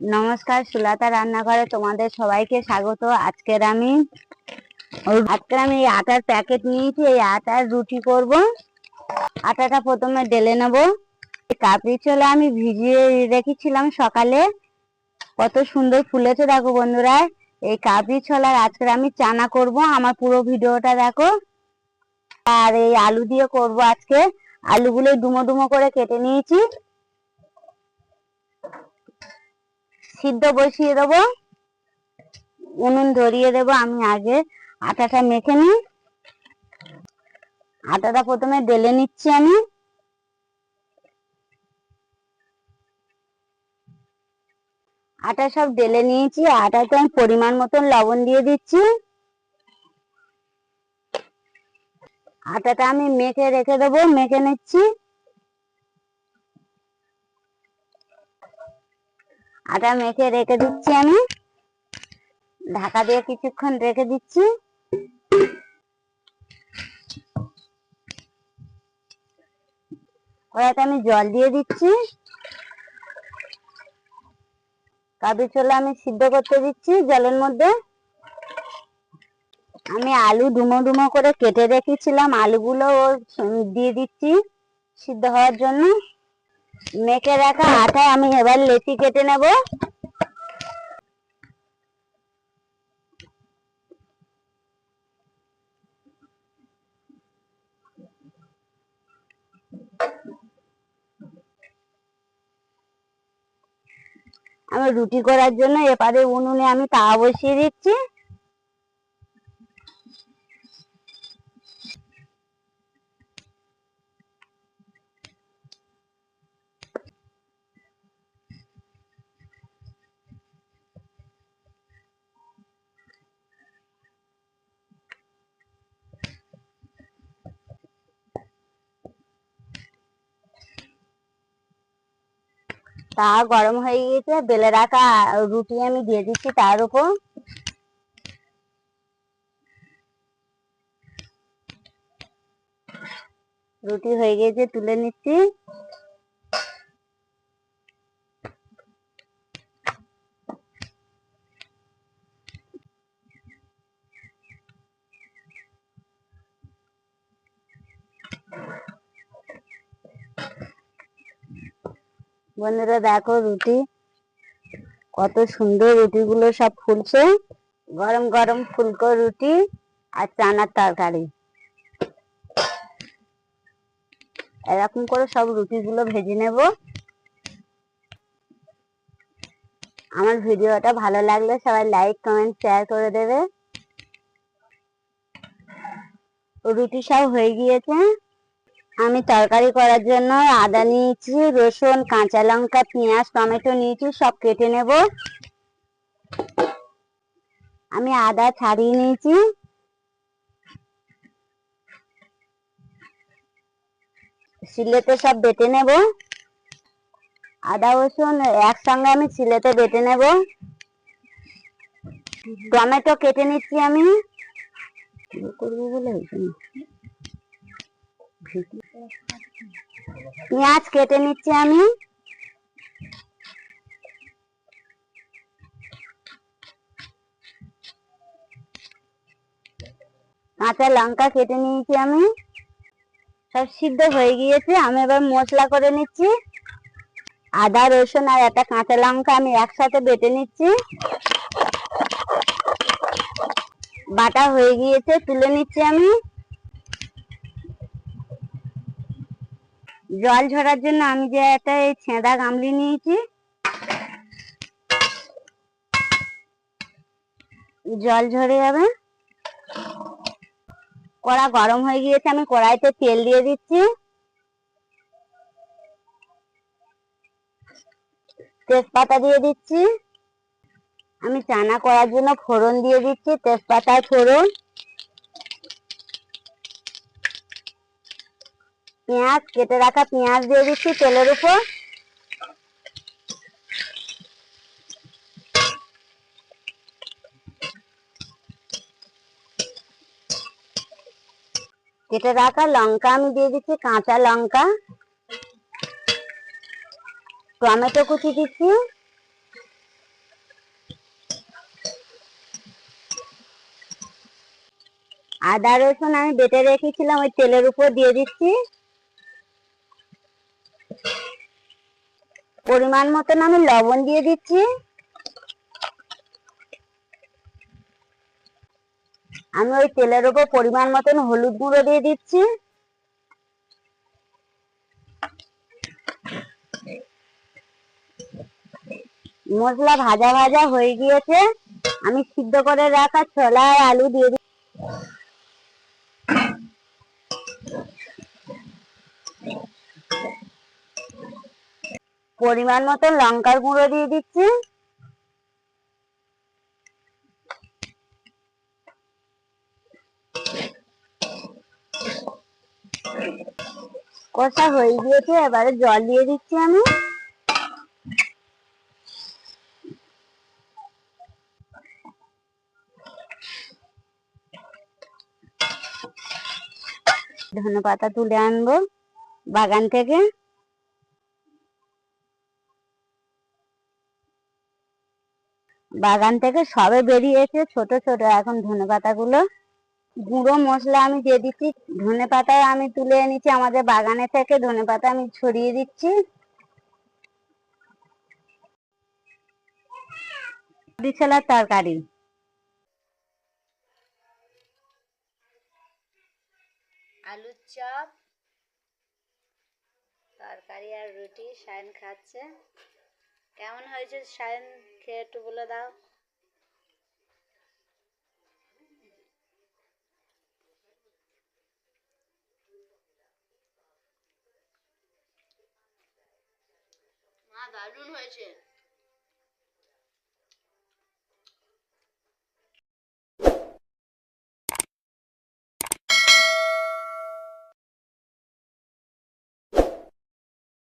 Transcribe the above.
নমস্কার, সুলাতা রান্নাঘরে তোমাদের সবাইকে স্বাগত। আজকের আমি আজকে আমি এই আটার প্যাকেট নিয়েছি, এই আটার রুটি করব। আটাটা প্রথমে ডেলে নেব। কাপড়ি ছোলা আমি ভিজিয়ে রেখেছিলাম সকালে। কত সুন্দর ফুলেছে দেখো বন্ধুরা। এই কাবলি ছোলার আজকে আমি চানা করব, আমার পুরো ভিডিওটা দেখো। আর এই আলু দিয়ে করব আজকে। আলুগুলো ডুমো ডুমো করে কেটে নিয়েছি। সিদ্ধ বসিয়ে দেবো। উনুন ধরিয়ে দেবো আমি আগে। আটাটা মেখে নিই। আটাটা প্রথমে ডেলে নিচ্ছি আমি। আটা সব ডেলে নিয়েছি। আটাতে আমি পরিমাণ মতন লবণ দিয়ে দিচ্ছি। আটাটা আমি মেখে রেখে দেবো। মেখে নিচ্ছি। আটা মেখে রেখে দিচ্ছি আমি। ঢাকা দিয়ে কিছুক্ষণ রেখে দিচ্ছি। কড়াইতে আমি জল দিয়ে দিচ্ছি। কাবলি ছোলা আমি সিদ্ধ করতে দিচ্ছি জলের মধ্যে। আমি আলু ডুমো ডুমো করে কেটে রেখেছিলাম। আলুগুলো দিয়ে দিচ্ছি সিদ্ধ হওয়ার জন্য। মেখে রাখা আটায় আমি এবার লেচি কেটে নেব। আমি রুটি করার জন্য এপারে উনুনে আমি তাওয়া বসিয়ে দিচ্ছি। তা গরম হয়ে গিয়েছে, বেলে রাখা রুটি আমি দিয়ে দিচ্ছি তার উপর। রুটি হয়ে গিয়েছে, তুলে নিচ্ছি। বন্ধুরা দেখো রুটি। কত সুন্দর রুটিগুলো সব ফুলছে। গরম গরম ফুলকো রুটি আর চানার তরকারি। এরকম করে সব রুটিগুলো ভেজে নেব। আমার ভিডিওটা ভালো লাগলে সবাই লাইক কমেন্ট শেয়ার করে দেবে। রুটি সব হয়ে গিয়েছে। আমি তরকারি করার জন্য আদা নিয়েছি, রসুন, কাঁচা লঙ্কা, পেঁয়াজ, টমেটো নিয়েছি, সব কেটে নেব। আমি আদা ছাড়িয়ে নিয়েছি। শিলেতে সব বেটে নেব। আদা, রসুন একসঙ্গে আমি শিলেতে বেটে নেব। টমেটো কেটে নিচ্ছি আমি। করব বলে? পেঁয়াজ কেটে নিচ্ছি আমি। কাঁচা লঙ্কা কেটে নিয়েছি আমি। সব সিদ্ধ হয়ে গিয়েছে, আমি এবার মশলা করে নিচ্ছি। আদা, রসুন আর একটা কাঁচা লঙ্কা আমি একসাথে বেটে নিচ্ছি। বাটা হয়ে গিয়েছে, তুলে নিচ্ছি আমি। জল ঝরার জন্য আমি যে একটা এই ছেঁদা গামলি নিয়েছি। জল ঝরে যাবে। কড়া গরম হয়ে গিয়েছে, আমি কড়াইতে তেল দিয়ে দিচ্ছি। তেজপাতা দিয়ে দিচ্ছি। আমি চানা করার জন্য ফোড়ন দিয়ে দিচ্ছি তেজপাতার ফোড়ন। পেঁয়াজ, কেটে রাখা পেঁয়াজ দিয়ে দিচ্ছি তেলের উপর। কেটে রাখা লঙ্কা আমি দিয়ে দিচ্ছি, কাঁচা লঙ্কা। টমেটো কুচি দিচ্ছি। আদা রসুন আমি বেটে রেখেছিলাম, ওই তেলের উপর দিয়ে দিচ্ছি। পরিমাণ মতন আমি লবণ দিয়ে দিচ্ছি। আমি ওই তেলের উপর পরিমাণ মতন হলুদ গুঁড়ো দিয়ে দিচ্ছি। মশলা ভাজা ভাজা হয়ে গিয়েছে। আমি সিদ্ধ করে রাখা ছোলা আর আলু দিয়ে দিচ্ছি। পরিমাণ মতো লঙ্কার গুঁড়ো দিয়ে দিচ্ছি। কষা হয়ে গিয়েছে, এবারে জল দিয়ে দিচ্ছি আমি। ধনে পাতা তুলে আনব বাগান থেকে। বাগান থেকে সবে বেরিয়েছে ছোট ছোট এখন ধনে পাতাগুলো। গুঁড়ো মশলা আমি দিয়ে দিচ্ছি, ধনে পাতা আমি তুলে এনেছি আমাদের বাগানে থেকে, ধনে পাতা আমি ছড়িয়ে দিচ্ছি। ছোলার তরকারি। আলুর চপ, তরকারি আর রুটি সায়ন খাচ্ছে। কেমন হয়েছে সায়ন খেয়ে একটু বলে দাও। দারুণ হয়েছে।